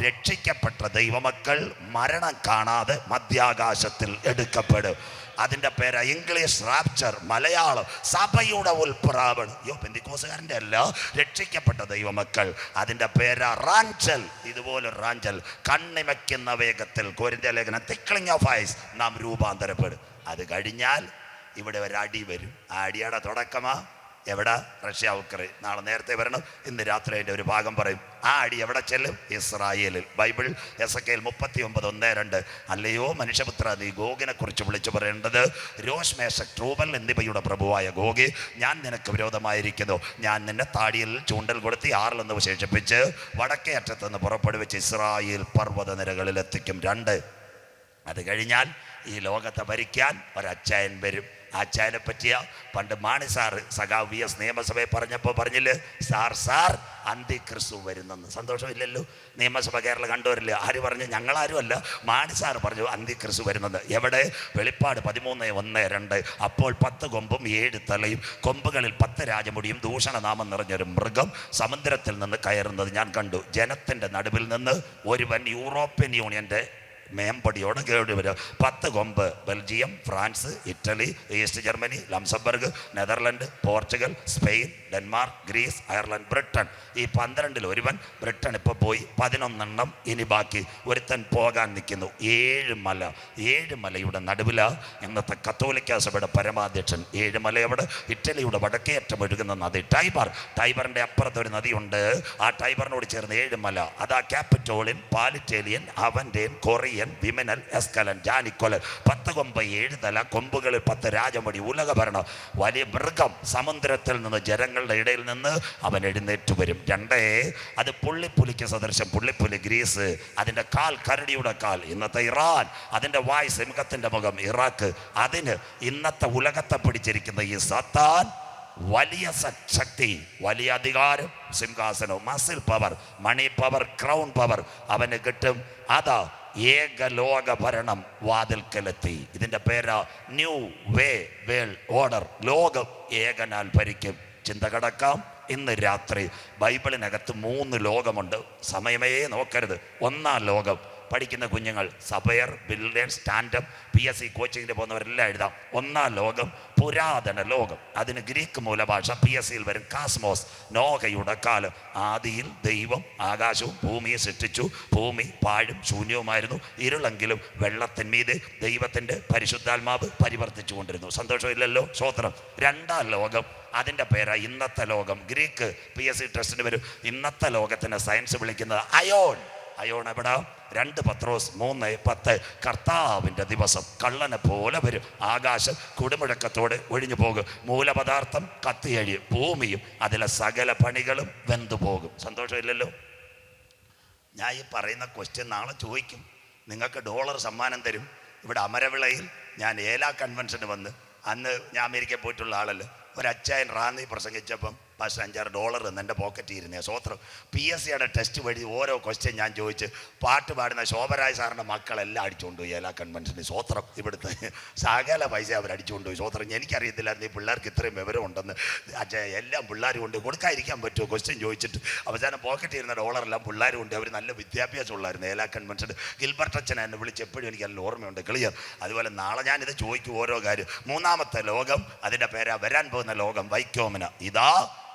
രക്ഷിക്കപ്പെട്ട ദൈവമക്കൾ മരണം കാണാതെ മധ്യാകാശത്തിൽ എടുക്കപ്പെടും. അതിന്റെ പേര് ഇംഗ്ലീഷ് റാപ്ചർ മലയാളം സഭയുടെ ഉൽപ്രാവൺ യോ പെന്തിക്കോസുകാരന്റെ അല്ല രക്ഷിക്കപ്പെട്ട ദൈവമക്കൾ. അതിന്റെ പേര് റാഞ്ചൽ ഇതുപോലെ റാഞ്ചൽ. കണ്ണിമയ്ക്കുന്ന വേഗത്തിൽ കോരിന്ത്യ ലേഖനം തിക്ലിംഗ് ഓഫ് ഐസ് നാം രൂപാന്തരപ്പെടും. അത് കഴിഞ്ഞാൽ ഇവിടെ ഒരു അടി വരും. ആ അടിയുടെ തുടക്കമാ? എവിടെ? Russia Ukraine. നാളെ നേരത്തെ വരണം. ഇന്ന് രാത്രി അതിന്റെ ഒരു ഭാഗം പറയും. ആ അടി എവിടെ ചെല്ലും? ഇസ്രായേലിൽ. ബൈബിൾ എസ് കെയിൽ മുപ്പത്തി ഒമ്പത് ഒന്ന് രണ്ട്. അല്ലയോ മനുഷ്യപുത്ര നീ ഗോഗിനെ കുറിച്ച് വിളിച്ചു പറയേണ്ടത്. രോഷ്മേശ ട്രൂബൽ എന്നിവയുടെ പ്രഭുവായ ഗോഗി ഞാൻ നിനക്ക് വിരോധമായിരിക്കുന്നു. ഞാൻ നിന്നെ താടിയിൽ ചൂണ്ടൽ കൊടുത്തി ആറിലൊന്ന് വിശേഷിപ്പിച്ച് വടക്കേ അറ്റത്തുനിന്ന് പുറപ്പെടുവിച്ച് ഇസ്രായേൽ പർവത നിരകളിൽ എത്തിക്കും രണ്ട്. അത് കഴിഞ്ഞാൽ ഈ ലോകത്തെ ഭരിക്കാൻ ഒരച്ചായൻ വരും. ആ അച്ചായനെ പറ്റിയ പണ്ട് മാണി സാറ് സഖാവ് വി എസ് നിയമസഭയെ പറഞ്ഞപ്പോൾ പറഞ്ഞില്ലേ സാർ സാർ അന്തിക്രിസ്തു വരുന്നെന്ന്. സന്തോഷമില്ലല്ലോ? നിയമസഭ കേരളം കണ്ടുവരില്ല. ആര് പറഞ്ഞു? ഞങ്ങളാരും അല്ല. മാണി സാർ പറഞ്ഞു അന്തിക്രിസ്തു വരുന്നത് എവിടെ? വെളിപ്പാട് പതിമൂന്ന് ഒന്ന് രണ്ട്. അപ്പോൾ പത്ത് കൊമ്പും ഏഴ് തലയും കൊമ്പുകളിൽ പത്ത് രാജമുടിയും ദൂഷണനാമം നിറഞ്ഞൊരു മൃഗം സമുദ്രത്തിൽ നിന്ന് കയറുന്നത് ഞാൻ കണ്ടു. ജനത്തിന്റെ നടുവിൽ നിന്ന് ഒരുവൻ യൂറോപ്യൻ യൂണിയന്റെ മേമ്പടിയോടെ കേടി വരിക. പത്ത് കൊമ്പ് Belgium France Italy East Germany Luxembourg Netherland Portugal Spain Denmark Greece Ireland Britain ഈ പന്ത്രണ്ടിൽ ഒരുവൻ ബ്രിട്ടൻ ഇപ്പോൾ പോയി. പതിനൊന്നെണ്ണം ഇനി ബാക്കി. ഒരുത്തൻ പോകാൻ നിൽക്കുന്നു. ഏഴ് മല. ഏഴ് മലയുടെ നടുവില ഇന്നത്തെ കത്തോലിക്ക സഭയുടെ പരമാധ്യക്ഷൻ. ഏഴ് മലയവിടെ ഇറ്റലിയുടെ വടക്കേയറ്റം ഒഴുകുന്ന നദി. ടൈബർ. ടൈബറിന്റെ അപ്പുറത്ത് ഒരു നദിയുണ്ട്. ആ ടൈബറിനോട് ചേർന്ന് ഏഴ് മല. അതാ ക്യാപിറ്റോളിൻ പാലിറ്റേലിയൻ അവന്റെൻ കൊറിയൻ വിമനൽ എസ്കലൻ ജാനിക്കൊലൻ പത്ത് കൊമ്പ് ഏഴ് തല കൊമ്പുകളിൽ പത്ത് രാജമടി ഉലകഭരണം വലിയ മൃഗം സമുദ്രത്തിൽ നിന്ന് ജനങ്ങളുടെ ഇടയിൽ നിന്ന് അവൻ എഴുന്നേറ്റ് വരും. രണ്ടേ അത് പുള്ളിപ്പുലിക്ക് സദൃശം പുള്ളിപ്പുലി ഗ്രീസ് അതിന്റെ കാൽ കരടിയുടെ കാൽ ഇന്നത്തെ ഇറാൻ അതിന്റെ വായ് സിംഹത്തിന്റെ മുഖം ഇറാഖ് അതിന് ഇന്നത്തെ ഉലകത്തെ പിടിച്ചിരിക്കുന്ന ഈ സത്താൻ വലിയ ശക്തി വലിയ അധികാരം സിംഹാസനവും muscle power money power crown power അവന് കിട്ടും. അതാ ഏകലോക ഭരണം വാതിൽക്കലെത്തി. ഇതിന്റെ പേരാ ന്യൂ വേ വേൾ ഓർഡർ ലോകം ഏകനാൽ ഭരിക്കും. ചിന്ത കടക്കാം. ഇന്ന് രാത്രി ബൈബിളിനകത്ത് മൂന്ന് ലോകമുണ്ട്. സമയമേ നോക്കരുത്. ഒന്നാം ലോകം. പഠിക്കുന്ന കുഞ്ഞുങ്ങൾ സബയർ ബിൽഡേൺ സ്റ്റാൻഡപ്പ് പി എസ് സി കോച്ചിങ്ങിന് പോകുന്നവരെല്ലാം എഴുതാം. ഒന്നാം ലോകം പുരാതന ലോകം. അതിന് ഗ്രീക്ക് മൂലഭാഷ പി എസ് സിയിൽ വരും കാസ്മോസ് നോഹയുടെ കാലം. ആദിയിൽ ദൈവം ആകാശവും ഭൂമിയെ സൃഷ്ടിച്ചു. ഭൂമി പാഴും ശൂന്യവുമായിരുന്നു. ഇരുളെങ്കിലും വെള്ളത്തിന്മീതെ ദൈവത്തിന്റെ പരിശുദ്ധാത്മാവ് പരിവർത്തിച്ചു കൊണ്ടിരുന്നു സന്തോഷമില്ലല്ലോ? സ്വോത്രം രണ്ടാം ലോകം അതിന്റെ പേരാ ഇന്നത്തെ ലോകം. ഗ്രീക്ക് പി എസ് സി ട്രസ്റ്റിന് വരും ഇന്നത്തെ ലോകത്തിന് സയൻസ് വിളിക്കുന്നത് അയോൺ. അയോൺ എവിടാ? രണ്ട് പത്രോസ് മൂന്ന് പത്ത്. കർത്താവിന്റെ ദിവസം കള്ളനെ പോലെ വരും. ആകാശം കുടിമുഴക്കത്തോടെ ഒഴിഞ്ഞു പോകും. മൂലപദാർത്ഥം കത്തിയഴിയും ഭൂമിയും അതിലെ സകല പണികളും വെന്തു പോകും. സന്തോഷമില്ലല്ലോ? ഞാൻ ഈ പറയുന്ന ക്വസ്റ്റ്യൻ നാളെ ചോദിക്കും. നിങ്ങൾക്ക് ഡോളർ സമ്മാനം തരും. ഇവിടെ അമരവിളയിൽ ഞാൻ ഏലാ കൺവെൻഷന് വന്ന് അന്ന് ഞാൻ അമേരിക്കയിൽ പോയിട്ടുള്ള ആളല്ലോ. ഒരു അച്ചായൻ റാന്നി പ്രസംഗിച്ചപ്പം പക്ഷേ അഞ്ചാറ് ഡോളർ എന്ന് എന്റെ പോക്കറ്റിൽ ഇരുന്നേ സ്വോത്രം പി എസ് സിയുടെ ടെസ്റ്റ് വഴി ഓരോ ക്വസ്റ്റ്യൻ ഞാൻ ചോദിച്ച് പാട്ട് പാടുന്ന ശോഭരാജ് സാറിന്റെ മക്കളെല്ലാം അടിച്ചുകൊണ്ട് പോയി. എല്ലാ കൺവെൻഷനിൽ സ്വോത്രം ഇവിടുത്തെ സകല പൈസ അവർ അടിച്ചുകൊണ്ട് പോയി. സ്വോത്രം എനിക്കറിയത്തില്ലായിരുന്നു ഈ പിള്ളേർക്ക് ഇത്രയും വിവരം ഉണ്ടെന്ന് എല്ലാം പിള്ളേർ കൊണ്ട് കൊടുക്കാതിരിക്കാൻ പറ്റുമോ? ക്വസ്റ്റ്യൻ ചോദിച്ചിട്ട് അവസാനം പോക്കറ്റിൽ ഇരുന്ന ഡോളറെല്ലാം പിള്ളേർ കൊണ്ട് അവർ നല്ല വിദ്യാഭ്യാസം ഉള്ളായിരുന്നു ഏലാ കൺവെൻഷൻ ഗിൽബർട്ട് അച്ഛൻ എന്നെ വിളിച്ച് എപ്പോഴും എനിക്ക് നല്ല ഓർമ്മയുണ്ട്. ക്ലിയർ അതുപോലെ നാളെ ഞാനിത് ചോദിക്കും ഓരോ കാര്യം. മൂന്നാമത്തെ ലോകം അതിന്റെ പേരാ വരാൻ പോകുന്ന ലോകം വൈക്കോമന. ഇതാ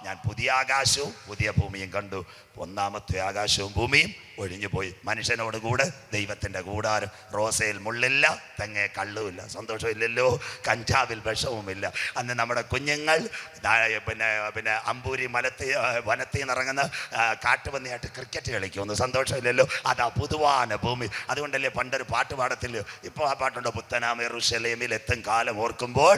ഞാൻ പുതിയ ആകാശവും പുതിയ ഭൂമിയും കണ്ടു. ഒന്നാമത്തെ ആകാശവും ഭൂമിയും ഒഴിഞ്ഞു പോയി മനുഷ്യനോട് കൂടെ ദൈവത്തിന്റെ കൂടാരം. റോസയിൽ മുള്ളില്ല തെങ്ങേ കള്ളുമില്ല. സന്തോഷമില്ലല്ലോ. കഞ്ചാവിൽ വിഷവുമില്ല. അന്ന് നമ്മുടെ കുഞ്ഞുങ്ങൾ പിന്നെ പിന്നെ അമ്പൂരി മലത്തി ആ, വനത്തിൽ നിന്നിറങ്ങുന്ന കാട്ടുപന്നിയായിട്ട് ക്രിക്കറ്റ് കളിക്കുമെന്ന് സന്തോഷമില്ലല്ലോ. അതാ പുതുവാന ഭൂമി. അതുകൊണ്ടല്ലേ പണ്ടൊരു പാട്ട് പാടത്തില്ലയോ ഇപ്പോൾ ആ പാട്ടുണ്ടോ പുത്തനാമ റുഷലേമിൽ എത്തും കാലം ഓർക്കുമ്പോൾ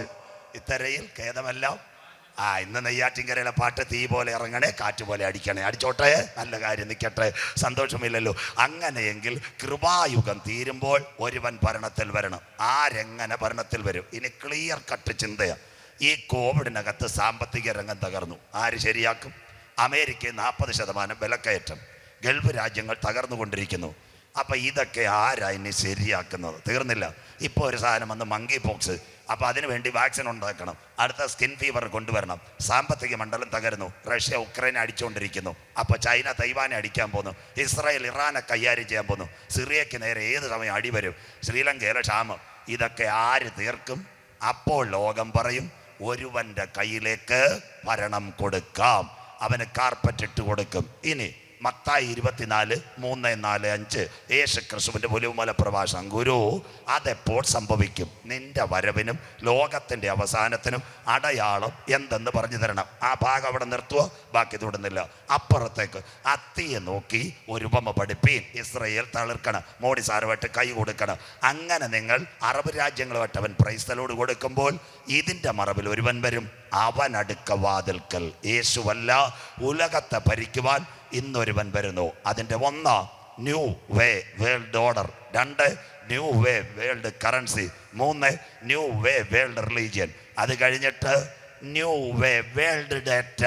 ഇത്തരയിൽ ഖേദമെല്ലാം ആ ഇന്ന് നെയ്യാറ്റിൻകരയിലെ പാട്ട് തീ പോലെ ഇറങ്ങണേ കാറ്റ് പോലെ അടിക്കണേ. അടിച്ചോട്ടെ? നല്ല കാര്യം നിൽക്കട്ടെ സന്തോഷമില്ലല്ലോ. അങ്ങനെയെങ്കിൽ കൃപായുഗം തീരുമ്പോൾ ഒരുവൻ ഭരണത്തിൽ വരണം. ആരെങ്ങനെ ഭരണത്തിൽ വരും? ഇനി ക്ലിയർ കട്ട് ചിന്തയാണ് ഈ കോവിഡിനകത്ത് സാമ്പത്തിക രംഗം തകർന്നു. ആര് ശരിയാക്കും? അമേരിക്കയിൽ നാൽപ്പത് ശതമാനം വിലക്കയറ്റം. ഗൾഫ് രാജ്യങ്ങൾ തകർന്നുകൊണ്ടിരിക്കുന്നു. അപ്പൊ ഇതൊക്കെ ആരാ ഇനി ശരിയാക്കുന്നത്? തീർന്നില്ല. ഇപ്പോൾ ഒരു സാധനം വന്ന് മങ്കി പോക്സ് അപ്പോൾ അതിനു വേണ്ടി വാക്സിൻ ഉണ്ടാക്കണം. അടുത്ത സ്കിൻ ഫീവർ കൊണ്ടുവരണം. സാമ്പത്തിക മണ്ഡലം തകരുന്നു. റഷ്യ ഉക്രൈനെ അടിച്ചുകൊണ്ടിരിക്കുന്നു അപ്പോൾ ചൈന തൈവാനെ അടിക്കാൻ പോകുന്നു ഇസ്രായേൽ ഇറാനെ കൈകാര്യം ചെയ്യാൻ പോകുന്നു സിറിയയ്ക്ക് നേരെ ഏത് സമയം അടി വരും? ശ്രീലങ്കയിലെ ക്ഷാമം. ഇതൊക്കെ ആര് തീർക്കും? അപ്പോൾ ലോകം പറയും ഒരുവന്റെ കയ്യിലേക്ക് ഭരണം കൊടുക്കാം. അവന് കാർപ്പറ്റ് ഇട്ട് കൊടുക്കും. ഇനി മത്തായി ഇരുപത്തിനാല് മൂന്ന് നാല് അഞ്ച്. യേശു ക്രിസ്തുവിന്റെ പുലുമല പ്രഭാഷണം. ഗുരു അതെപ്പോൾ സംഭവിക്കും? നിന്റെ വരവിനും ലോകത്തിന്റെ അവസാനത്തിനും അടയാളം എന്തെന്ന് പറഞ്ഞു തരണം. ആ ഭാഗം അവിടെ നിർത്തുക ബാക്കി തൊടുന്നില്ല അപ്പുറത്തേക്ക് അത്തിയെ നോക്കി ഒരു ഉപമ പഠിപ്പീൻ. ഇസ്രയേൽ തളിർക്കണം. മോഡി സാറുമായിട്ട് കൈ കൊടുക്കണം. അങ്ങനെ നിങ്ങൾ അറബ് രാജ്യങ്ങളുമായിട്ട് അവൻ പ്രൈസ്തലോട് കൊടുക്കുമ്പോൾ ഇതിന്റെ മറവിൽ ഒരുവൻ വരും. അവൻ അടുക്ക വാതിൽക്കൽ. യേശുവല്ല ഉലകത്തെ ഭരിക്കുവാൻ ഇന്നൊരുവൻ വരുന്നു. അതിന്റെ ഒന്ന് ന്യൂ വേ വേൾഡ് ഓർഡർ രണ്ട് ന്യൂ വേ വേൾഡ് കറൻസി മൂന്ന് ന്യൂ വേ വേൾഡ് റിലീജിയൻ അത് കഴിഞ്ഞിട്ട് ന്യൂ വേ വേൾഡ് ഡേറ്റ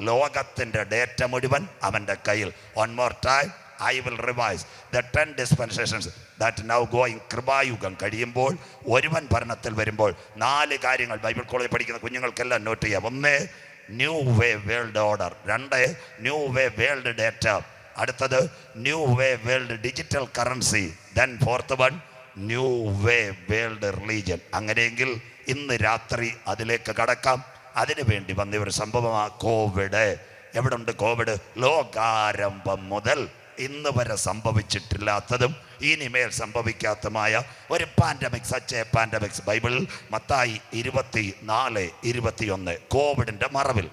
ലോകത്തിന്റെ ഡേറ്റ മുഴുവൻ അവന്റെ കയ്യിൽ. One more time I will revise the ten dispensations that now going കൃപായുഗം കഴിയുമ്പോൾ ഒരുവൻ ഭരണത്തിൽ വരുമ്പോൾ നാല് കാര്യങ്ങൾ ബൈബിൾ കോളേജിൽ പഠിക്കുന്ന കുഞ്ഞുങ്ങൾക്കെല്ലാം നോട്ട് ചെയ്യാം. ഒന്ന് ന്യൂ വേ വേൾഡ് ഓർഡർ രണ്ട് ന്യൂ വേ വേൾഡ് ഡേറ്റ അടുത്തത് new way world digital currency then fourth one new way world religion അങ്ങനെയെങ്കിൽ ഇന്ന് രാത്രി അതിലേക്ക് കടക്കാം. അതിനു വേണ്ടി വന്ന ഒരു സംഭവമാണ് കോവിഡ്. എവിടെ ഉണ്ട് കോവിഡ്? ലോകാരംഭം മുതൽ ഇന്ന് വരെ സംഭവിച്ചിട്ടില്ലാത്തതും ഇനിമേൽ സംഭവിക്കാത്തമായ ഒരു പാൻഡമിക് അച്ചേ പാൻഡമിക്സ് ബൈബിൾ മത്തായി ഇരുപത്തി നാല് ഇരുപത്തിയൊന്ന് കോവിഡിന്റെ മറവിൽ.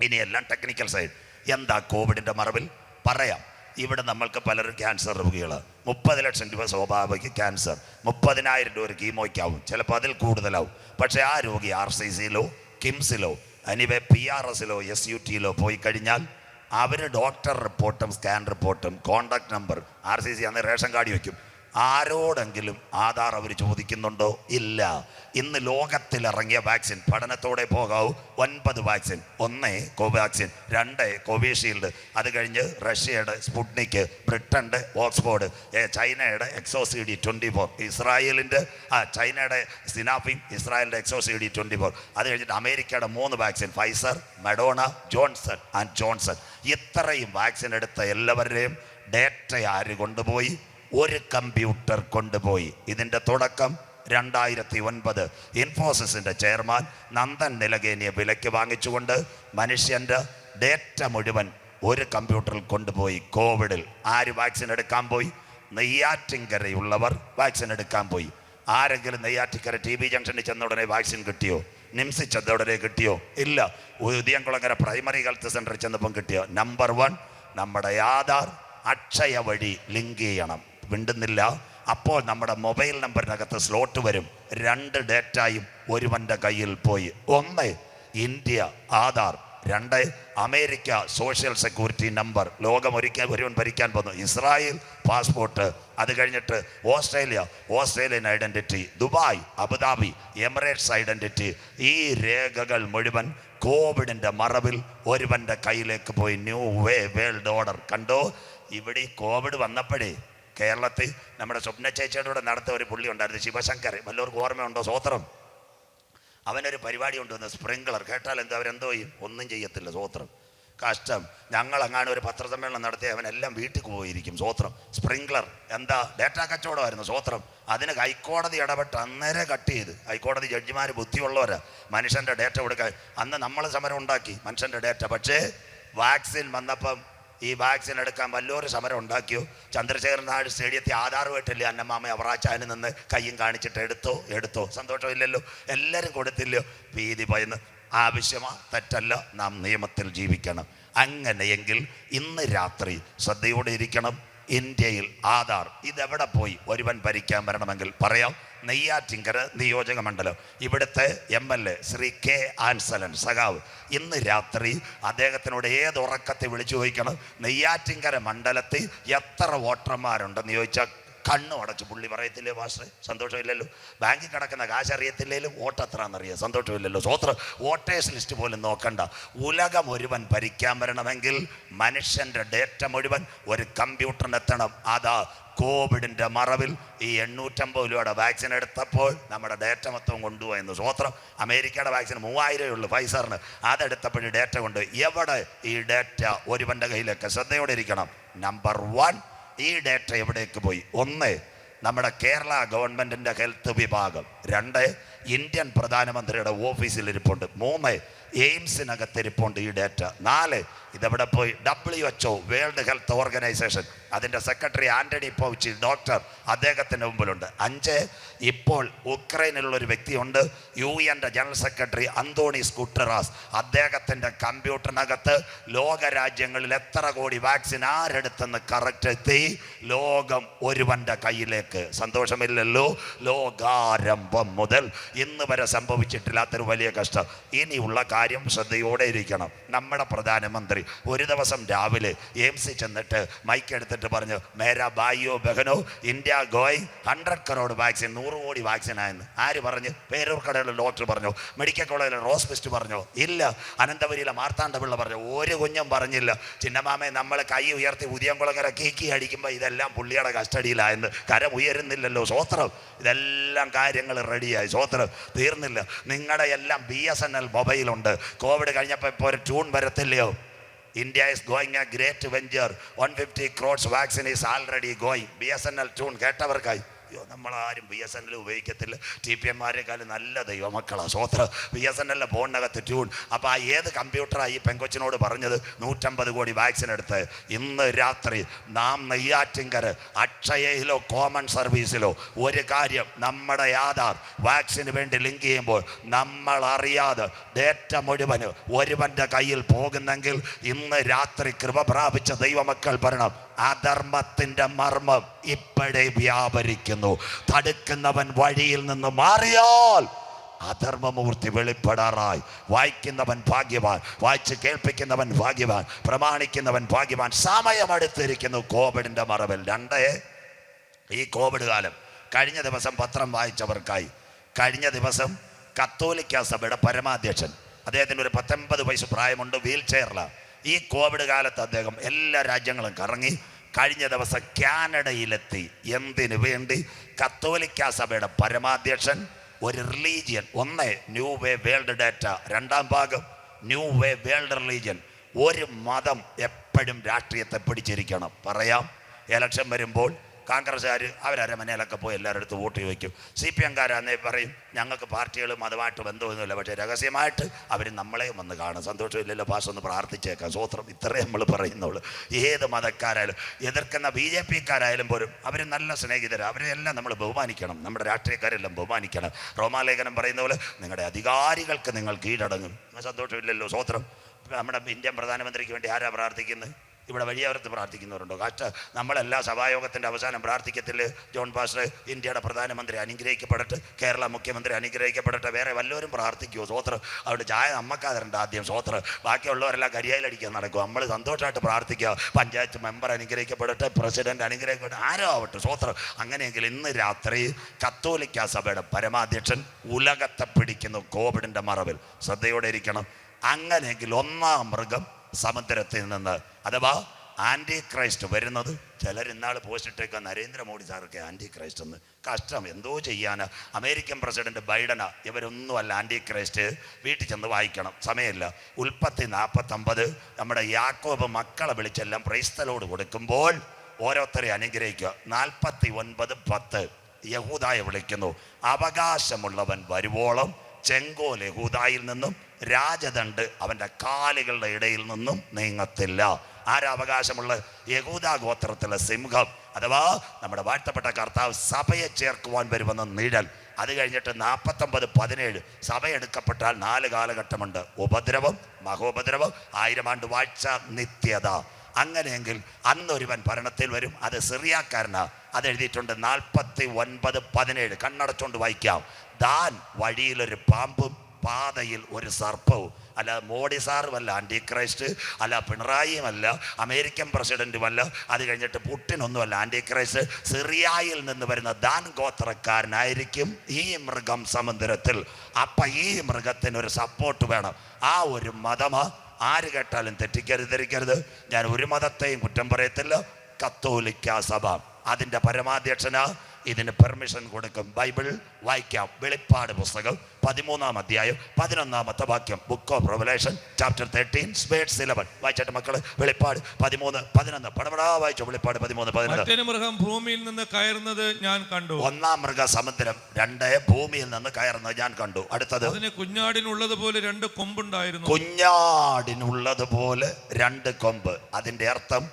ഇനിയെല്ലാം ടെക്നിക്കൽ സൈഡ് എന്താ കോവിഡിന്റെ മറവിൽ? പറയാം. ഇവിടെ നമ്മൾക്ക് പലരും ക്യാൻസർ രോഗികൾ. മുപ്പത് ലക്ഷം രൂപ സ്വാഭാവിക ക്യാൻസർ മുപ്പതിനായിരം രൂപ ഒരു കീമോയ്ക്കാവും. ചിലപ്പോൾ അതിൽ കൂടുതലാവും. പക്ഷേ ആ രോഗി ആർ സി സിയിലോ കിംസിലോ അനിവേ പി ആർ എസിലോ എസ് യു ടിയിലോ പോയി കഴിഞ്ഞാൽ അവർ ഡോക്ടർ റിപ്പോർട്ടും സ്കാൻ റിപ്പോർട്ടും contact number R C C അന്ന് റേഷൻ കാർഡ് വയ്ക്കും. ആരോടെങ്കിലും ആധാർ അവർ ചോദിക്കുന്നുണ്ടോ? ഇല്ല. ഇന്ന് ലോകത്തിലിറങ്ങിയ വാക്സിൻ പഠനത്തോടെ പോകാവൂ. ഒൻപത് വാക്സിൻ. ഒന്ന് കോവാക്സിൻ. രണ്ട് കോവിഷീൽഡ്. അത് കഴിഞ്ഞ് റഷ്യയുടെ സ്പുട്നിക് ബ്രിട്ടന്റെ ഓക്സ്ഫോർഡ് ചൈനയുടെ എക്സോസി ഡി ട്വന്റി ഫോർ ഇസ്രായേലിന്റെ ആ ചൈനയുടെ സിനാഫിം ഇസ്രായേലിന്റെ എക്സോസി ഡി ട്വന്റി ഫോർ അത് കഴിഞ്ഞിട്ട് അമേരിക്കയുടെ മൂന്ന് vaccine. Pfizer Moderna Johnson and Johnson. ഇത്രയും വാക്സിൻ എടുത്ത എല്ലാവരുടെയും ഡേറ്റ ആര് കൊണ്ടുപോയി? ഒരു കമ്പ്യൂട്ടർ കൊണ്ടുപോയി. ഇതിന്റെ തുടക്കം രണ്ടായിരത്തി ഒൻപത് ഇൻഫോസിസിന്റെ ചെയർമാൻ നന്ദൻ നിലകേനിയെ വിലയ്ക്ക് വാങ്ങിച്ചുകൊണ്ട് മനുഷ്യന്റെ ഡേറ്റ മുഴുവൻ ഒരു കമ്പ്യൂട്ടറിൽ കൊണ്ടുപോയി. കോവിഡിൽ ആര് വാക്സിൻ എടുക്കാൻ പോയി? നെയ്യാറ്റിൻകരയുള്ളവർ വാക്സിൻ എടുക്കാൻ പോയി. ആരെങ്കിലും നെയ്യാറ്റിക്കര ടി ബി ജംഗ്ഷനിൽ ചെന്ന ഉടനെ വാക്സിൻ കിട്ടിയോ? നിംസി ചെന്ന ഉടനെ കിട്ടിയോ? ഇല്ല. ഉദയംകുളങ്ങര പ്രൈമറി ഹെൽത്ത് സെന്ററിൽ ചെന്നപ്പം കിട്ടിയോ? നമ്പർ വൺ നമ്മുടെ ആധാർ അക്ഷയ വഴി ലിങ്ക് ചെയ്യണം. മിണ്ടുന്നില്ല. അപ്പോൾ നമ്മുടെ മൊബൈൽ നമ്പറിനകത്ത് സ്ലോട്ട് വരും. രണ്ട് ഡേറ്റായും ഒരുവന്റെ കയ്യിൽ പോയി. ഒന്ന് ഇന്ത്യ ആധാർ. രണ്ട് അമേരിക്ക സോഷ്യൽ സെക്യൂരിറ്റി നമ്പർ ലോകം ഒരിക്കൽ ഒരുവൻ ഭരിക്കാൻ പോകുന്നു ഇസ്രായേൽ പാസ്പോർട്ട്. അത് കഴിഞ്ഞിട്ട് Australia. Australian identity Dubai Abu Dhabi Emirates identity ഈ രേഖകൾ മുഴുവൻ കോവിഡിന്റെ മറവിൽ ഒരുവന്റെ കയ്യിലേക്ക് പോയി. New way world order. കണ്ടോ? ഇവിടെ കോവിഡ് വന്നപ്പോഴേ കേരളത്തിൽ നമ്മുടെ സ്വപ്ന ചേച്ചിയുടെ കൂടെ നടത്ത ഒരു പുള്ളി ഉണ്ടായിരുന്നു ശിവശങ്കർ. വല്ലവർക്കും ഓർമ്മയുണ്ടോ സ്വോത്രം അവനൊരു പരിപാടി കൊണ്ടുവന്ന സ്പ്രിങ്ക്ലർ കേട്ടാൽ എന്തോ അവരെന്തോ ചെയ്യും? ഒന്നും ചെയ്യത്തില്ല സ്വോത്രം കഷ്ടം. ഞങ്ങൾ അങ്ങാണ് ഒരു പത്രസമ്മേളനം നടത്തി അവനെല്ലാം വീട്ടിൽ പോയിരിക്കും സ്വോത്രം സ്പ്രിങ്ക്ലർ എന്താ? ഡേറ്റ കച്ചവടമായിരുന്നു സ്വോത്രം അതിന് ഹൈക്കോടതി ഇടപെട്ട് അന്നേരം കട്ട് ചെയ്ത്. ഹൈക്കോടതി ജഡ്ജിമാർ ബുദ്ധിയുള്ളവരാ. മനുഷ്യന്റെ ഡേറ്റ കൊടുക്കാൻ. അന്ന് നമ്മൾ സമരം ഉണ്ടാക്കി മനുഷ്യന്റെ ഡേറ്റ. പക്ഷേ വാക്സിൻ വന്നപ്പം ഈ വാക്സിൻ എടുക്കാൻ വല്ലൊരു സമരം ഉണ്ടാക്കിയോ? ചന്ദ്രശേഖരൻ നാട് സ്റ്റേഡിയത്തിൽ ആധാറുമായിട്ടല്ലേ? അന്നമ്മാമ അവറാച്ചാന് നിന്ന് കയ്യും കാണിച്ചിട്ട് എടുത്തോ? എടുത്തോ. സന്തോഷമില്ലല്ലോ. എല്ലാവരും കൊടുത്തില്ലയോ? ഭീതി ഭയന്ന്. ആവശ്യമാ? തെറ്റല്ല. നാം നിയമത്തിൽ ജീവിക്കണം. അങ്ങനെയെങ്കിൽ ഇന്ന് രാത്രി ശ്രദ്ധയോടെ ഇരിക്കണം. ഇന്ത്യയിൽ ആധാർ ഇതെവിടെ പോയി? ഒരുവൻ ഭരിക്കാൻ വരണമെങ്കിൽ പറയാം. നെയ്യാറ്റിങ്കര നിയോജക മണ്ഡലം. ഇവിടുത്തെ M L A Shri K Ansalan സഖാവ് ഇന്ന് രാത്രി അദ്ദേഹത്തിനോട് ഏത് ഉറക്കത്തെ വിളിച്ചു ചോദിക്കണം? നെയ്യാറ്റിങ്കര മണ്ഡലത്തിൽ എത്ര വോട്ടർമാരുണ്ടെന്ന് ചോദിച്ചാൽ കണ്ണും അടച്ചു പുള്ളി പറയത്തില്ലേ മാസ്റ്ററെ സന്തോഷമില്ലല്ലോ. ബാങ്കിൽ കിടക്കുന്ന കാശ് അറിയത്തില്ലേലും വോട്ട് എത്രയാണെന്നറിയാം സന്തോഷമില്ലല്ലോ. സ്വോത്ര വോട്ടേഴ്സ് ലിസ്റ്റ് പോലും നോക്കണ്ട. ഉലകം ഒരുവൻ ഭരിക്കാൻ വരണമെങ്കിൽ മനുഷ്യന്റെ ഡേറ്റ മുഴുവൻ ഒരു കമ്പ്യൂട്ടറിനെത്തണം അതാ കോവിഡിന്റെ മറവിൽ ഈ എണ്ണൂറ്റമ്പത് രൂപയുടെ വാക്സിൻ എടുത്തപ്പോൾ നമ്മുടെ ഡേറ്റ മൊത്തം കൊണ്ടുപോയെന്ന്. സ്വോത്രം അമേരിക്കയുടെ വാക്സിൻ മൂവായിരമേ ഉള്ളൂ ഫൈസറിന്. അതെടുത്തപ്പോഴും ഡേറ്റ കൊണ്ട് എവിടെ ഈ ഡേറ്റ ഒരുവന്റെ കയ്യിലൊക്കെ? ശ്രദ്ധയോടെ ഇരിക്കണം. നമ്പർ വൺ ഈ ഡേറ്റ എവിടേക്ക് പോയി? ഒന്ന് നമ്മുടെ കേരള ഗവൺമെന്റിന്റെ ഹെൽത്ത് വിഭാഗം. രണ്ട് ഇന്ത്യൻ പ്രധാനമന്ത്രിയുടെ ഓഫീസിൽ ഇരിപ്പുണ്ട്. മൂന്ന് എയിംസിനകത്ത് ഇരിപ്പുണ്ട് ഈ ഡേറ്റ. നാല് ഇതെവിടെ പോയി? W H O world health organisation. അതിന്റെ സെക്രട്ടറി ആന്റണി പൗച്ചി ഡോക്ടർ അദ്ദേഹത്തിന്റെ മുമ്പിലുണ്ട്. അഞ്ച് ഇപ്പോൾ ഉക്രൈനിലുള്ള ഒരു വ്യക്തിയുണ്ട്. യു എന്റെ ജനറൽ സെക്രട്ടറി അന്തോണീസ് കുട്ടറാസ് അദ്ദേഹത്തിന്റെ കമ്പ്യൂട്ടറിനകത്ത് ലോകരാജ്യങ്ങളിൽ എത്ര കോടി വാക്സിൻ ആരെടുത്തെന്ന് കറക്റ്റ് എത്തി. ലോകം ഒരുവന്റെ കയ്യിലേക്ക്. സന്തോഷമില്ലല്ലോ? ലോകാരംഭം മുതൽ ഇന്ന് വരെ സംഭവിച്ചിട്ടില്ലാത്തൊരു വലിയ കഷ്ടം. ഇനിയുള്ള കാര്യം ശ്രദ്ധയോടെ ഇരിക്കണം. നമ്മുടെ പ്രധാനമന്ത്രി ഒരു ദിവസം രാവിലെ എം സി ചെന്നിട്ട് മൈക്ക് എടുത്തിട്ട് പറഞ്ഞു മേരാ ബായിയോ ബഹനോ ഇന്ത്യ ഗോയ് ഹൺഡ്രഡ് കറോഡ് വാക്സിൻ നൂറ് കോടി വാക്സിൻ ആയെന്ന്. ആര് പറഞ്ഞു? പേരൂർക്കടയിലെ ഡോക്ടർ പറഞ്ഞു മെഡിക്കൽ കോളേജിലെ റോസ്പിസ്റ്റ് പറഞ്ഞു. ഇല്ല. അനന്തപുരിയിലെ മാർത്താണ്ഡപിള്ള പറഞ്ഞു ഒരു കുഞ്ഞും പറഞ്ഞില്ല. ചിന്നമാമയെ നമ്മൾ കൈ ഉയർത്തി ഉദിയംകുളങ്ങര കീക്കി അടിക്കുമ്പോൾ ഇതെല്ലാം പുള്ളിയുടെ കസ്റ്റഡിയിലായെന്ന്. കരം ഉയരുന്നില്ലല്ലോ സ്വോത്രം ഇതെല്ലാം കാര്യങ്ങൾ റെഡിയായി സ്വോത്രം തീർന്നില്ല. നിങ്ങളുടെ എല്ലാം ബി എസ് എൻ എൽ മൊബൈലുണ്ട് കോവിഡ് കഴിഞ്ഞപ്പോൾ ഇപ്പോൾ ഒരു tune വരത്തില്ലയോ? India is going a great venture one fifty crores vaccine is already going B S N L tune കേട്ടവർക്കായി. അയ്യോ നമ്മളാരും ബി എസ് എൻ എൽ ഉപയോഗിക്കത്തില്ല. ടി പി എംമാരെക്കാളും നല്ല ദൈവമക്കളാണ് സ്വോത്ര ബി എസ് എൻ എല്ലിന്റെ ഫോണിനകത്ത് ട്യൂൺ അപ്പോൾ ആ ഏത് കമ്പ്യൂട്ടറാണ് ഈ പെങ്കൊച്ചിനോട് പറഞ്ഞത്? നൂറ്റമ്പത് കോടി വാക്സിൻ എടുത്ത്. ഇന്ന് രാത്രി നാം നെയ്യാറ്റിങ്കര് അക്ഷയയിലോ കോമൺ സർവീസിലോ ഒരു കാര്യം നമ്മുടെ ആധാർ വാക്സിന് വേണ്ടി ലിങ്ക് ചെയ്യുമ്പോൾ നമ്മൾ അറിയാതെ ഡേറ്റ മുഴുവൻ ഒരുവന്റെ കയ്യിൽ പോകുന്നെങ്കിൽ ഇന്ന് രാത്രി കൃപ പ്രാപിച്ച ദൈവമക്കൾ ഭരണം അധർമ്മത്തിന്റെ മർമ്മം ഇപ്പോഴേ വ്യാപരിക്കുന്നു. തടുക്കുന്നവൻ വഴിയിൽ നിന്ന് മാറിയാൽ അധർമ്മമൂർത്തി വെളിപ്പെടാറായി. വായിക്കുന്നവൻ ഭാഗ്യവാൻ വായിച്ച് കേൾപ്പിക്കുന്നവൻ ഭാഗ്യവാൻ പ്രമാണിക്കുന്നവൻ ഭാഗ്യവാൻ സമയമെടുത്തിരിക്കുന്നു കോവിഡിന്റെ മറവിൽ. രണ്ടേ ഈ കോവിഡ് കാലം കഴിഞ്ഞ ദിവസം പത്രം വായിച്ചവർക്കായി. കഴിഞ്ഞ ദിവസം കത്തോലിക്ക സഭയുടെ പരമാധ്യക്ഷൻ അദ്ദേഹത്തിന് ഒരു പത്തൊമ്പത് വയസ്സ് പ്രായമുണ്ട് വീൽ ചെയറിലാണ് ഈ കോവിഡ് കാലത്ത് അദ്ദേഹം എല്ലാ രാജ്യങ്ങളും കറങ്ങി കഴിഞ്ഞ ദിവസം കാനഡയിലെത്തി. എന്തിനു വേണ്ടി? കത്തോലിക്ക സഭയുടെ പരമാധ്യക്ഷൻ ഒരു റിലീജിയൻ ഒന്ന് ന്യൂ വേ വേൾഡ് ഡാറ്റ രണ്ടാം ഭാഗം ന്യൂ വേ വേൾഡ് റിലീജിയൻ ഒരു മതം എപ്പോഴും രാഷ്ട്രീയത്തെ പിടിച്ചിരിക്കണം. പറയാം. ഇലക്ഷൻ വരുമ്പോൾ കോൺഗ്രസ്സുകാർ അവരരമനയിലൊക്കെ പോയി എല്ലാവരുടെ അടുത്ത് വോട്ട് ചോദിക്കും. സി പി എംകാരാന്നേ പറയും ഞങ്ങൾക്ക് പാർട്ടികൾ മതമായിട്ട് ബന്ധമൊന്നുമില്ല പക്ഷേ രഹസ്യമായിട്ട് അവർ നമ്മളെയും വന്ന് കാണും. സന്തോഷമില്ലല്ലോ ഭാഷ ഒന്ന് പ്രാർത്ഥിച്ചേക്കാം. സ്വോത്രം ഇത്രയും നമ്മൾ പറയുന്നുള്ളൂ. ഏത് മതക്കാരായാലും എതിർക്കുന്ന ബി ജെ പിക്കാരായാലും പോലും അവർ നല്ല സ്നേഹിതരാണ് അവരെ എല്ലാം നമ്മൾ ബഹുമാനിക്കണം. നമ്മുടെ രാഷ്ട്രീയക്കാരെല്ലാം ബഹുമാനിക്കണം. റോമാലേഖനം പറയുന്ന പോലെ നിങ്ങളുടെ അധികാരികൾക്ക് നിങ്ങൾ കീഴടങ്ങും. സന്തോഷമില്ലല്ലോ സ്വോത്രം നമ്മുടെ ഇന്ത്യൻ പ്രധാനമന്ത്രിക്ക് വേണ്ടി ആരാ പ്രാർത്ഥിക്കുന്നത് ഇവിടെ വഴിയോരത്ത് പ്രാർത്ഥിക്കുന്നവരുണ്ടോ? കാറ്റ് നമ്മളെല്ലാ സഭായോഗത്തിന്റെ അവസാനം പ്രാർത്ഥിക്കത്തിൽ ജോൺ പാസ്റ്റർ ഇന്ത്യയുടെ പ്രധാനമന്ത്രി അനുഗ്രഹിക്കപ്പെടട്ടെ കേരള മുഖ്യമന്ത്രി അനുഗ്രഹിക്കപ്പെടട്ടെ വേറെ വല്ലവരും പ്രാർത്ഥിക്കുമോ സ്വോത്രം അവിടെ ചായ നമ്മക്കാതരണ്ട ആദ്യം സ്വോത്രം ബാക്കിയുള്ളവരെല്ലാം കരിയായിലടിക്കാൻ നടക്കും നമ്മൾ സന്തോഷമായിട്ട് പ്രാർത്ഥിക്കുക. പഞ്ചായത്ത് മെമ്പർ അനുഗ്രഹിക്കപ്പെടട്ടെ പ്രസിഡന്റ് അനുഗ്രഹിക്കപ്പെടട്ടെ ആരോ ആവട്ടെ സ്വോത്രം അങ്ങനെയെങ്കിൽ ഇന്ന് രാത്രി കത്തോലിക്ക സഭയുടെ പരമാധ്യക്ഷൻ ഉലകത്തെ പിടിക്കുന്നു കോവിഡിന്റെ മറവിൽ. ശ്രദ്ധയോടെ ഇരിക്കണം. അങ്ങനെയെങ്കിൽ ഒന്നാം മൃഗം സമുദ്രത്തിൽ നിന്ന്. അഥവാ ആന്റി ക്രൈസ്റ്റ് വരുന്നത് ചിലർ ഇന്നാൾ പോസ്റ്റിട്ടേക്ക നരേന്ദ്രമോദി സാറൊക്കെ ആന്റി ക്രൈസ്റ്റ് എന്ന്. കഷ്ടം എന്തോ ചെയ്യാന്. അമേരിക്കൻ പ്രസിഡന്റ് ബൈഡന. ഇവരൊന്നുമല്ല ആന്റി ക്രൈസ്റ്റ് വീട്ടിൽ ചെന്ന് വായിക്കണം. സമയമില്ല. ഉൽപ്പത്തി നാൽപ്പത്തൊമ്പത് നമ്മുടെ യാക്കോബ് മക്കളെ വിളിച്ചെല്ലാം പ്രൈസ്തലോട് കൊടുക്കുമ്പോൾ ഓരോരുത്തരെ അനുഗ്രഹിക്കുക. നാൽപ്പത്തി ഒൻപത് പത്ത്. യഹൂദായ വിളിക്കുന്നു. അവകാശമുള്ളവൻ വരുവോളം ചെങ്കോൽ യഹൂദായിൽ നിന്നും രാജദണ്ട് അവന്റെ കാലുകളുടെ ഇടയിൽ നിന്നും നീങ്ങത്തില്ല. ആരവകാശമുള്ള യഹൂദാ ഗോത്രത്തിലെ സിംഹം. അഥവാ നമ്മുടെ വാഴ്ത്തപ്പെട്ട കർത്താവ് സഭയെ ചേർക്കുവാൻ വരുമെന്ന നിഴൽ. അത് കഴിഞ്ഞിട്ട് നാൽപ്പത്തൊമ്പത് പതിനേഴ് സഭ എടുക്കപ്പെട്ടാൽ നാല് കാലഘട്ടമുണ്ട്. ഉപദ്രവം മഹോപദ്രവം ആയിരം ആണ്ട് വാഴ്ച നിത്യത. അങ്ങനെയെങ്കിൽ അന്നൊരുവൻ ഭരണത്തിൽ വരും. അത് സിറിയാക്കാരനാ. അതെഴുതിയിട്ടുണ്ട് നാൽപ്പത്തി ഒൻപത് പതിനേഴ്. കണ്ണടച്ചുകൊണ്ട് വായിക്കാം. ദാൻ വഴിയിലൊരു പാമ്പും പാതയിൽ ഒരു സർപ്പവും അല്ല മോഡി സാറുമല്ല ആന്റി ക്രൈസ്റ്റ് അല്ല പിണറായിയുമല്ല അമേരിക്കൻ പ്രസിഡന്റുമല്ല അത് കഴിഞ്ഞിട്ട് പുട്ടിനൊന്നുമല്ല ആന്റി ക്രൈസ്റ്റ് സിറിയായിൽ നിന്ന് വരുന്ന ദാൻ ഗോത്രക്കാരനായിരിക്കും ഈ മൃഗം സമുദ്രത്തിൽ. അപ്പം ഈ മൃഗത്തിന് ഒരു സപ്പോർട്ട് വേണം. ആ ഒരു മതമ ആര് കേട്ടാലും തെറ്റിക്കരുത് ധരിക്കരുത് ഞാൻ ഒരു മതത്തെയും കുറ്റം പറയത്തില്ല. കത്തോലിക്ക സഭ. അതിന്റെ പരമാധ്യക്ഷന ഇതിന് പെർമിഷൻ കൊടുക്കും. ബൈബിൾ വായിക്കാം. വെളിപ്പാട് പുസ്തകം പതിമൂന്നാം അധ്യായം പതിനൊന്നാമത്തെ വാക്യം. Book of Revelation chapter thirteen spades eleven വായിച്ചിട്ട് മക്കൾ വെളിപ്പാട് പതിമൂന്ന് പതിനൊന്ന്. പടപടാ വായിച്ചു വെളിപ്പാട് പതിമൂന്ന് പതിനൊന്ന്. മൃഗം ഭൂമിയിൽ നിന്ന് കയറുന്നത് ഞാൻ കണ്ടു. ഒന്നാം മൃഗ സമുദ്രം രണ്ട് ഭൂമിയിൽ നിന്ന് കയറുന്നത് ഞാൻ കണ്ടു. അടുത്തത് അതിന് കുഞ്ഞാടിനുള്ളതുപോലെ രണ്ട് കൊമ്പുണ്ടായിരുന്നു. കുഞ്ഞാടിനുള്ളതുപോലെ രണ്ട് കൊമ്പ്. അതിന്റെ അർത്ഥം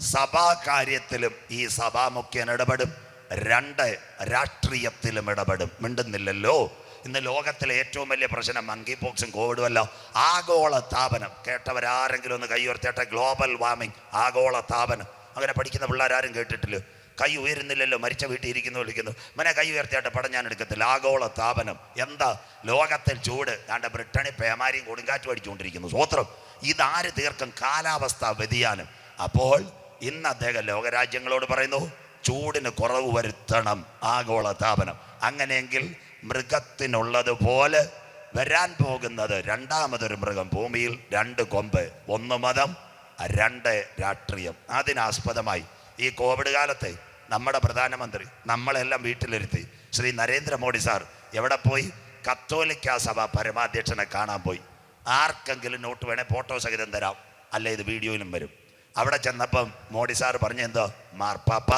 സഭാ കാര്യത്തിലും ഈ സഭാമുഖ്യൻ ഇടപെടും. രണ്ട് രാഷ്ട്രീയത്തിലും ഇടപെടും. മിണ്ടുന്നില്ലല്ലോ. ഇന്ന് ലോകത്തിലെ ഏറ്റവും വലിയ പ്രശ്നം മങ്കി പോക്സും കോവിഡും അല്ല ആഗോള താപനം കേട്ടവരാരെങ്കിലും ഒന്ന് കൈ ഗ്ലോബൽ വാർമിംഗ് ആഗോള താപനം അങ്ങനെ പഠിക്കുന്ന പിള്ളേരാരും കേട്ടിട്ടില്ല. കൈ ഉയരുന്നില്ലല്ലോ. മരിച്ച വീട്ടിൽ ഇരിക്കുന്നു വിളിക്കുന്നു. മനെ കൈ ഉയർത്തിയായിട്ട് പടം ഞാൻ എടുക്കത്തില്ല. ആഗോള താപനം എന്താ? ലോകത്തിൽ ചൂട്. ദാണ്ട ബ്രിട്ടണിൽ പേമാരിയും കൊടുങ്കാറ്റ് അടിച്ചുകൊണ്ടിരിക്കുന്നു. സ്വോത്രം ഇതാര് തീർക്കും? കാലാവസ്ഥ വ്യതിയാനം. അപ്പോൾ ഇന്ന് അദ്ദേഹം ലോകരാജ്യങ്ങളോട് പറയുന്നു ചൂടിന് കുറവ് വരുത്തണം ആഗോള താപനം അങ്ങനെയെങ്കിൽ മൃഗത്തിനുള്ളതുപോലെ വരാൻ പോകുന്നത് രണ്ടാമതൊരു മൃഗം ഭൂമിയിൽ രണ്ട് കൊമ്പ് ഒന്ന് മതം രണ്ട് രാഷ്ട്രീയം. അതിനാസ്പദമായി ഈ കോവിഡ് കാലത്ത് നമ്മുടെ പ്രധാനമന്ത്രി നമ്മളെല്ലാം വീട്ടിലിരുത്തി ശ്രീ നരേന്ദ്രമോദി സാർ എവിടെ പോയി? കത്തോലിക്ക സഭ പരമാധ്യക്ഷനെ കാണാൻ പോയി. ആർക്കെങ്കിലും നോട്ട് വേണേ ഫോട്ടോ സഹിതം തരാം. അല്ലെ ഇത് വീഡിയോയിലും വരും. അവിടെ ചെന്നപ്പം മോഡി സാർ പറഞ്ഞെന്തോ? മാർപ്പാപ്പ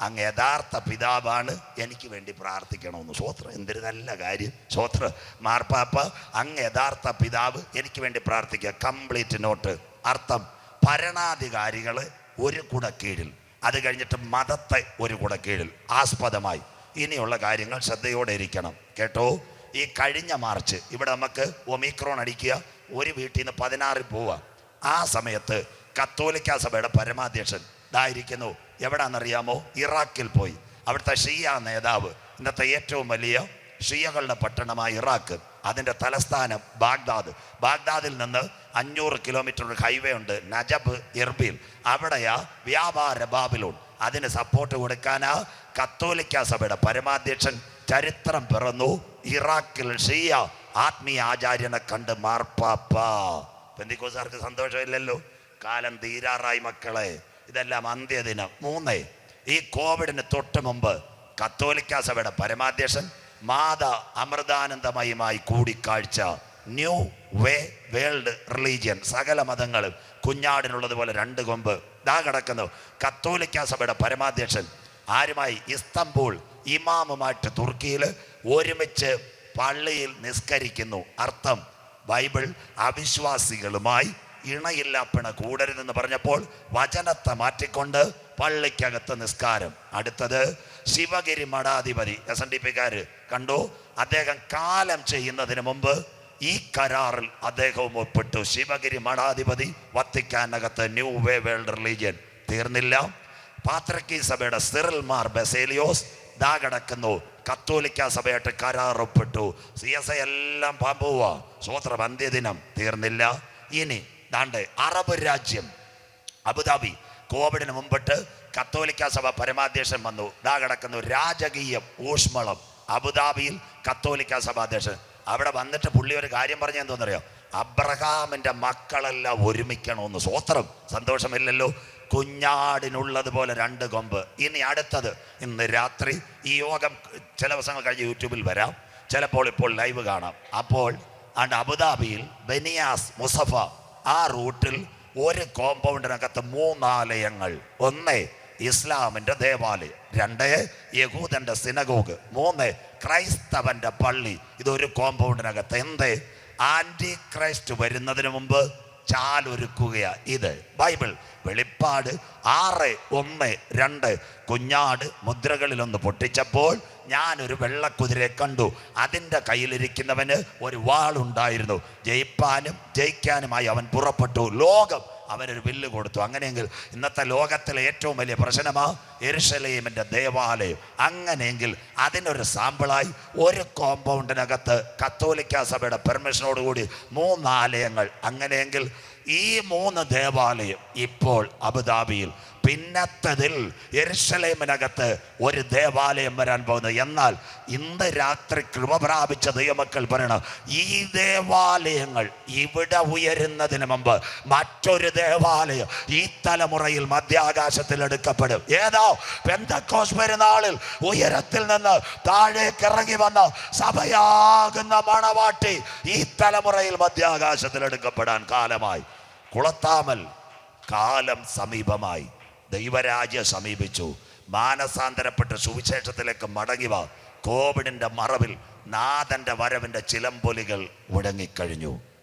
അങ്ങ് യഥാർത്ഥ പിതാവാണ്. എനിക്ക് വേണ്ടി പ്രാർത്ഥിക്കണമെന്ന്. സ്വോത്ര എന്തൊരു നല്ല കാര്യം. സ്വോത്ര മാർപ്പാപ്പ അങ്ങ് യഥാർത്ഥ പിതാവ് എനിക്ക് വേണ്ടി പ്രാർത്ഥിക്കുക. കംപ്ലീറ്റ് നോട്ട് അർത്ഥം ഭരണാധികാരികളെ ഒരു കൂടെ കീഴിൽ അത് കഴിഞ്ഞിട്ട് മതത്തെ ഒരു കൂടെ കീഴിൽ ആസ്പദമായി. ഇനിയുള്ള കാര്യങ്ങൾ ശ്രദ്ധയോടെ ഇരിക്കണം. കേട്ടോ? ഈ കഴിഞ്ഞ മാർച്ച് ഇവിടെ നമുക്ക് ഒമിക്രോൺ അടിക്കുക. ഒരു വീട്ടിൽ നിന്ന് പതിനാറിൽ പോവുക. ആ സമയത്ത് കത്തോലിക്ക സഭയുടെ പരമാധ്യക്ഷൻ ഇതായിരിക്കുന്നു എവിടാന്നറിയാമോ? ഇറാഖിൽ പോയി. അവിടുത്തെ ഷിയ നേതാവ് ഇന്നത്തെ ഏറ്റവും വലിയ ഷിയകളുടെ പട്ടണമായ ഇറാഖ്. അതിന്റെ തലസ്ഥാനം ബാഗ്ദാദ്. ബാഗ്ദാദിൽ നിന്ന് അഞ്ഞൂറ് കിലോമീറ്റർ ഒരു ഹൈവേ ഉണ്ട് നജബ് ഇർബിൽ. അവിടെയാ വ്യാപാര ബാബിലോൺ. അതിന് സപ്പോർട്ട് കൊടുക്കാനാ കത്തോലിക്ക സഭയുടെ പരമാധ്യക്ഷൻ ചരിത്രം പിറന്നു. ഇറാഖിൽ ഷിയ ആത്മീയ ആചാര്യനെ കണ്ട് മാർപ്പാപ്പ. പെന്തിക്കോസാർക്ക് സന്തോഷമില്ലല്ലോ? കാലം തീരാറായി മക്കളെ. ഇതെല്ലാം അന്ത്യദിനം. മൂന്ന് ഈ കോവിഡിന് തൊട്ട് മുമ്പ് കത്തോലിക്ക സഭയുടെ പരമാധ്യക്ഷൻ മാത അമൃതാനന്ദമയുമായി കൂടിക്കാഴ്ച. ന്യൂ വേ വേൾഡ് റിലീജിയൻ സകല മതങ്ങളും കുഞ്ഞാടിനുള്ളതുപോലെ രണ്ട് കൊമ്പ് ദാ കിടക്കുന്നു. കത്തോലിക്ക സഭയുടെ പരമാധ്യക്ഷൻ ആരുമായി? ഇസ്തംബൂൾ ഇമാമുമായിട്ട് തുർക്കിയിൽ ഒരുമിച്ച് പള്ളിയിൽ നിസ്കരിക്കുന്നു. അർത്ഥം ബൈബിൾ അവിശ്വാസികളുമായി ഇണയില്ലാപ്പിണ കൂടരുതെന്ന് പറഞ്ഞപ്പോൾ വചനത്തെ മാറ്റിക്കൊണ്ട് പള്ളിക്കകത്ത് നിസ്കാരം. അടുത്തത് ശിവഗിരി മഠാധിപതി എസ് എൻ ഡി പിക്കാര് കണ്ടു. അദ്ദേഹം കാലം ചെയ്യുന്നതിന് മുമ്പ് ഈ കരാറിൽ അദ്ദേഹവും ഒപ്പിട്ടു. ശിവഗിരി മഠാധിപതി വത്തിക്കാനകത്ത് ന്യൂ വേ വേൾഡ് റിലീജിയൻ. തീർന്നില്ല. പാത്രക്കി സഭയുടെ സിറിൽ മാർ ബസേലിയോസ് ദാ കിടക്കുന്നു. കത്തോലിക്ക സഭയായിട്ട് കരാർ ഒപ്പിട്ടു. സി എസ് എല്ലാം പാമ്പുവാ. സ്വോത്രം അന്ത്യദിനം തീർന്നില്ല. ഇനി ദാണ്ട് അറബ് രാജ്യം. അബുദാബി. കോവിഡിന് മുമ്പിട്ട് കത്തോലിക്ക സഭ പരമാധ്യക്ഷൻ വന്നു. ദാ കിടക്കുന്നു രാജകീയം ഊഷ്മളം. അബുദാബിയിൽ കത്തോലിക്ക സഭാധ്യക്ഷൻ. അവിടെ വന്നിട്ട് പുള്ളി ഒരു കാര്യം പറഞ്ഞ എന്തോന്നറിയോ? അബ്രഹാമിന്റെ മക്കളെല്ലാം ഒരുമിക്കണമെന്ന് സ്വോത്രം സന്തോഷമില്ലല്ലോ. കുഞ്ഞാടിനുള്ളതുപോലെ രണ്ട് കൊമ്പ്. ഇനി അടുത്തത്. ഇന്ന് രാത്രി ഈ യോഗം ചില ദിവസങ്ങൾ കഴിഞ്ഞ് യൂട്യൂബിൽ വരാം. ചിലപ്പോൾ ഇപ്പോൾ ലൈവ് കാണാം. അപ്പോൾ ആണ്ട് അബുദാബിയിൽ ബനിയാസ് മുസഫ ആ റൂട്ടിൽ ഒരു കോമ്പൗണ്ടിനകത്ത് മൂന്നാലയങ്ങൾ. ഒന്ന് ഇസ്ലാമിന്റെ ദേവാലയം രണ്ട് യഹൂദന്റെ സിനഗോഗ് മൂന്ന് ക്രൈസ്തവന്റെ പള്ളി. ഇതൊരു കോമ്പൗണ്ടിനകത്ത്. എന്ത്? ആന്റി ക്രൈസ്റ്റ് വരുന്നതിന് മുമ്പ് ചാലൊരുക്കുകയാണ് ഇത് ബൈബിൾ വെളിപ്പാട് ആറ് ഒന്ന് രണ്ട് കുഞ്ഞാട് മുദ്രകളിലൊന്ന് പൊട്ടിച്ചപ്പോൾ ഞാനൊരു വെള്ളക്കുതിരയെ കണ്ടു. അതിന്റെ കയ്യിലിരിക്കുന്നവന് ഒരു വാളുണ്ടായിരുന്നു. ജയിപ്പാനും ജയിക്കാനുമായി അവൻ പുറപ്പെട്ടു. ലോകം അവനൊരു ബില്ല് കൊടുത്തു. അങ്ങനെയെങ്കിൽ ഇന്നത്തെ ലോകത്തിലെ ഏറ്റവും വലിയ പ്രശ്നമാ എരുഷലേമിന്റെ ദേവാലയം. അങ്ങനെയെങ്കിൽ അതിനൊരു സാമ്പിളായി ഒരു കോമ്പൗണ്ടിനകത്ത് കത്തോലിക്ക സഭയുടെ പെർമിഷനോടുകൂടി മൂന്നാലയങ്ങൾ. അങ്ങനെയെങ്കിൽ ഈ മൂന്ന് ദേവാലയം ഇപ്പോൾ അബുദാബിയിൽ പിന്നത്തതിൽ എരുസലേമിനകത്ത് ഒരു ദേവാലയം വരാൻ പോകുന്നത് എന്നാൽ ഇന്ന് രാത്രി കൃപ പ്രാപിച്ച ദൈവമക്കൾ പറയണം ഈ ദേവാലയങ്ങൾ ഇവിടെ ഉയരുന്നതിന് മുമ്പ് മറ്റൊരു ദേവാലയം ഈ തലമുറയിൽ മധ്യാകാശത്തിൽ എടുക്കപ്പെടും. ഏതോ? പെന്തക്കോസ് പെരുന്നാളിൽ ഉയരത്തിൽ നിന്ന് താഴേക്ക് ഇറങ്ങി വന്ന സഭയാകുന്ന മണവാട്ടി ഈ തലമുറയിൽ മധ്യാകാശത്തിൽ എടുക്കപ്പെടാൻ കാലമായി. കുളത്താമൽ കാലം സമീപമായി. ദൈവരാജ്യം സമീപിച്ചു. മാനസാന്തരപ്പെട്ട് സുവിശേഷത്തിലേക്ക് മടങ്ങിവ കോവിഡിന്റെ മറവിൽ നാഥന്റെ വരവിന്റെ ചിലമ്പൊലികൾ മുടങ്ങിക്കഴിഞ്ഞു.